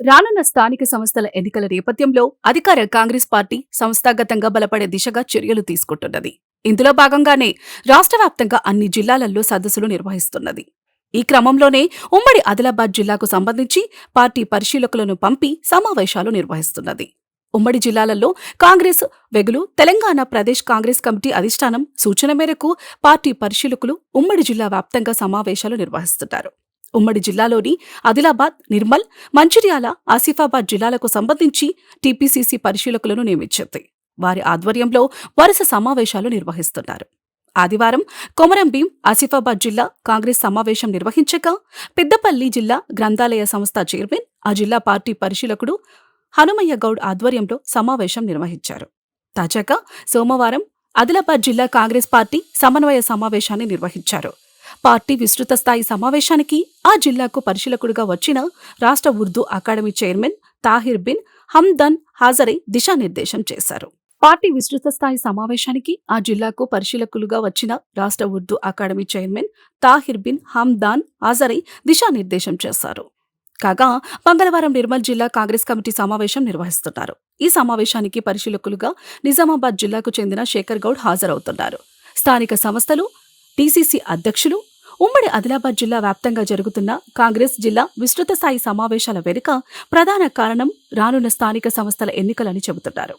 రానున్న స్థానిక సంస్థల ఎన్నికల నేపథ్యంలో అధికార కాంగ్రెస్ పార్టీ సంస్థాగతంగా బలపడే దిశగా చర్యలు తీసుకుంటున్నది. ఇందులో భాగంగానే రాష్ట్ర వ్యాప్తంగా అన్ని జిల్లాలలో సదస్సులు నిర్వహిస్తున్నది. ఈ క్రమంలోనే ఉమ్మడి ఆదిలాబాద్ జిల్లాకు సంబంధించి పార్టీ పరిశీలకులను పంపి సమావేశాలు నిర్వహిస్తున్నది. ఉమ్మడి జిల్లాలలో కాంగ్రెస్ వెగులు తెలంగాణ ప్రదేశ్ కాంగ్రెస్ కమిటీ అధిష్టానం సూచన మేరకు పార్టీ పరిశీలకులు ఉమ్మడి జిల్లా వ్యాప్తంగా సమావేశాలు నిర్వహిస్తున్నారు. ఉమ్మడి జిల్లాలోని ఆదిలాబాద్ నిర్మల్ మంచిర్యాల ఆసిఫాబాద్ జిల్లాలకు సంబంధించి టీపీసీసీ పరిశీలకులను నియమించింది. వారి ఆధ్వర్యంలో వరుస సమావేశాలు నిర్వహిస్తున్నారు. ఆదివారం కొమరం భీం ఆసిఫాబాద్ జిల్లా కాంగ్రెస్ సమావేశం నిర్వహించగా పెద్దపల్లి జిల్లా గ్రంథాలయ సంస్థ చైర్మన్ ఆ జిల్లా పార్టీ పరిశీలకుడు హనుమయ్య గౌడ్ ఆధ్వర్యంలో సమావేశం నిర్వహించారు. తాజాగా సోమవారం ఆదిలాబాద్ జిల్లా కాంగ్రెస్ పార్టీ సమన్వయ సమావేశాన్ని నిర్వహించారు. పార్టీ విస్తృత స్థాయి సమావేశానికి ఆ జిల్లాకు పరిశీలకుడిగా వచ్చిన రాష్ట్ర ఉర్దూ అకాడమీ చైర్మన్ తాహిర్ బిన్ హమ్దన్ హాజరై దిశానిర్దేశం చేశారు. పార్టీ విస్తృత స్థాయి సమావేశానికి ఆ జిల్లాకు పరిశీలకులుగా వచ్చిన రాష్ట్ర ఉర్దూ అకాడమీ చైర్మన్ తాహిర్ బిన్ హమ్దాన్ హాజరై దిశానిర్దేశం చేశారు. కాగా మంగళవారం నిర్మల్ జిల్లా కాంగ్రెస్ కమిటీ సమావేశం నిర్వహిస్తున్నారు. ఈ సమావేశానికి పరిశీలకులుగా నిజామాబాద్ జిల్లాకు చెందిన శేఖర్ గౌడ్ హాజరవుతున్నారు. స్థానిక సంస్థలు టీసీసీ అధ్యక్షులు ఉమ్మడి ఆదిలాబాద్ జిల్లా వ్యాప్తంగా జరుగుతున్న కాంగ్రెస్ జిల్లా విస్తృత స్థాయి సమావేశాల వెనుక ప్రధాన కారణం రానున్న స్థానిక సంస్థల ఎన్నికలని చెబుతున్నారు.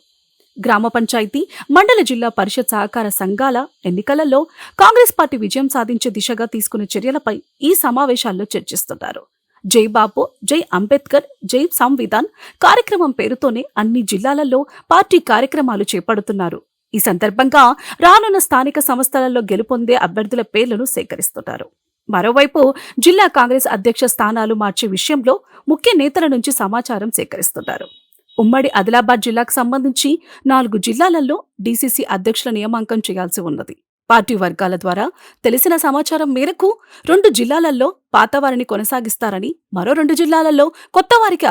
గ్రామ పంచాయతీ మండల జిల్లా పరిషత్ సహకార సంఘాల ఎన్నికలలో కాంగ్రెస్ పార్టీ విజయం సాధించే దిశగా తీసుకునే చర్యలపై ఈ సమావేశాల్లో చర్చిస్తున్నారు. జై బాపు జై అంబేద్కర్ జై సంవిధాన్ కార్యక్రమం పేరుతోనే అన్ని జిల్లాలలో పార్టీ కార్యక్రమాలు చేపడుతున్నారు. ఈ సందర్భంగా రానున్న స్థానిక సంస్థలలో గెలుపొందే అభ్యర్థుల పేర్లను సేకరిస్తున్నారు మరోవైపు జిల్లా కాంగ్రెస్ అధ్యక్ష స్థానాలు మార్చే విషయంలో ముఖ్య నేతల నుంచి సమాచారం సేకరిస్తున్నారు ఉమ్మడి ఆదిలాబాద్ జిల్లాకు సంబంధించి నాలుగు జిల్లాలలో డీసీసీ అధ్యక్షుల నియామకం చేయాల్సి ఉన్నది. పార్టీ వర్గాల ద్వారా తెలిసిన సమాచారం మేరకు రెండు జిల్లాలలో పాతవారిని కొనసాగిస్తారని మరో రెండు జిల్లాలలో కొత్త వారికి